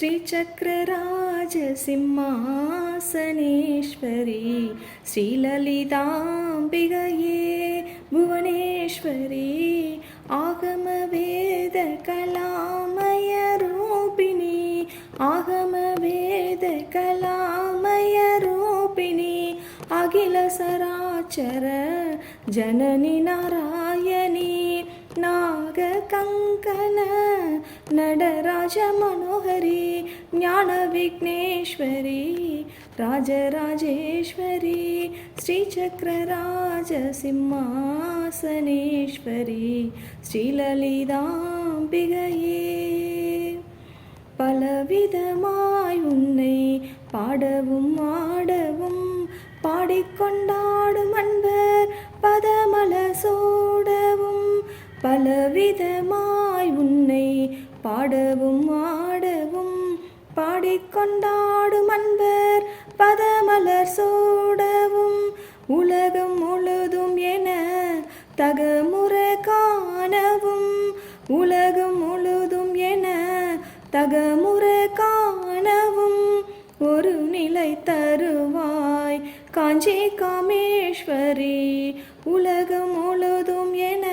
श्रीचक्रराजसिंहासनेश्वरी श्रीललिताम्बिकये भुवनेश्वरी आगमवेदकलामयरूपिणी आगमवेदकलामयरूपिणी अखिलसराचर जननि नारायणी நாக கங்கன நடராஜ மனோகரி ஞான விக்னேஸ்வரி ராஜராஜேஸ்வரி ஸ்ரீசக்கரராஜ சிம்மாசனேஸ்வரி ஸ்ரீலலிதாம்பிகையே. பலவிதமாய் உன்னை பாடவும் ஆடவும் பாடிக்கொண்டாடும் அன்பர் பதமலசோ பலவிதமாய் உன்னை பாடவும் ஆடவும் பாடிக்கொண்டாடும் அன்பர் பதமலர் சூடவும் உலகம் முழுதும் என தகமுறை காணவும் உலகம் முழுதும் என தகமுறை காணவும் ஒரு நிலை தருவாய். காஞ்சி காமேஸ்வரி உலகம் முழுதும் என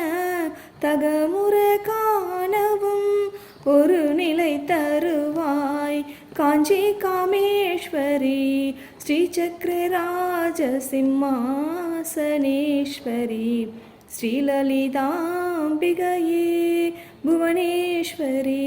தகமுறை காணவும் ஒரு நிலை தருவாய். காஞ்சி காமேஸ்வரி ஸ்ரீசக்கரராஜ சிம்மாசனேஸ்வரி ஸ்ரீலலிதாம்பிகையே புவனேஸ்வரி.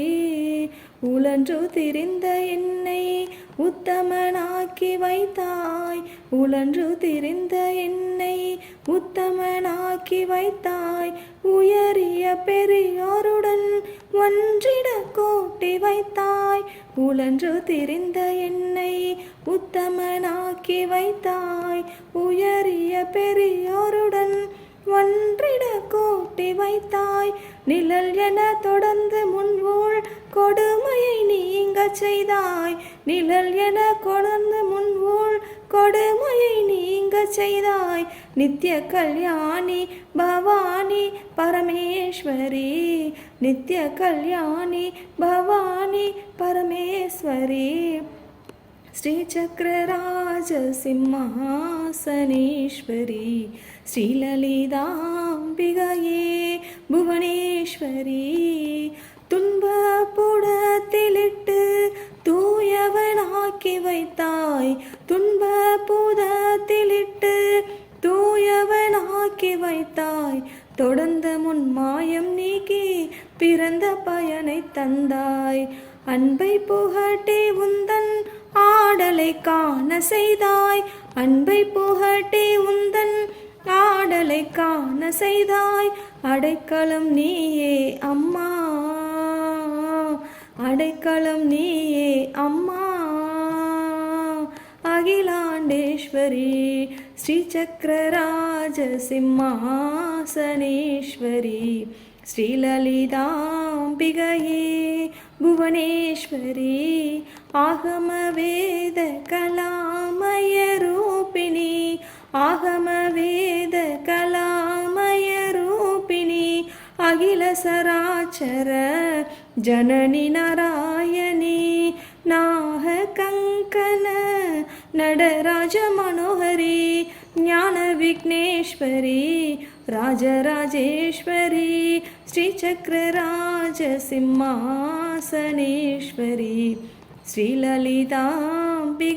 உழன்று திரிந்த என்னை உத்தமனாக்கி வைத்தாய். உழன்று திரிந்த என்னை உத்தமனாக்கி வைத்தாய். உயரிய பெரியோருடன் ஒன்றிட கோட்டி வைத்தாய். உழன்று திரிந்த என்னை உத்தமனாக்கி வைத்தாய். உயரிய பெரியோருடன் ஒன்றிட கோட்டி வைத்தாய். நிழல் என கொடுமையை நீங்க செய்தாய். நிழல் என கொணர்ந்து முன்வோள் கொடுமையை நீங்க செய்தாய். நித்திய கல்யாணி பவானி பரமேஸ்வரி. நித்திய கல்யாணி பவானி பரமேஸ்வரி. श्रीचक्रराजसिंहासनेश्वरी श्रीललिताम्बिगये भुवनेश्वरी तुन्वपुड ஆக்கி வைத்தாய். தூயவன் ஆக்கி வைத்தாய். தொடர்ந்த முன் மாயம் நீக்கி பிறந்த பயனை தந்தாய். அன்பை புகட்டி உந்தன் ஆடலை காண செய்தாய். அன்பை புகட்டி உந்தன் ஆடலை காண செய்தாய். அடைக்கலம் நீயே அம்மா. அடைக்கலம் நீயே அம்மா. அகிலாண்டேஸ்வரி ஸ்ரீசக்கரராஜ சிம்மாசனேஸ்வரி ஸ்ரீலலிதாம்பிகையே புவனேஸ்வரி ஆகமவேத கலாமய ரூபிணி ஆகமவேத கலாமய ரூபிணி அகில சராச்சர ஜனனி நாராயணி நாக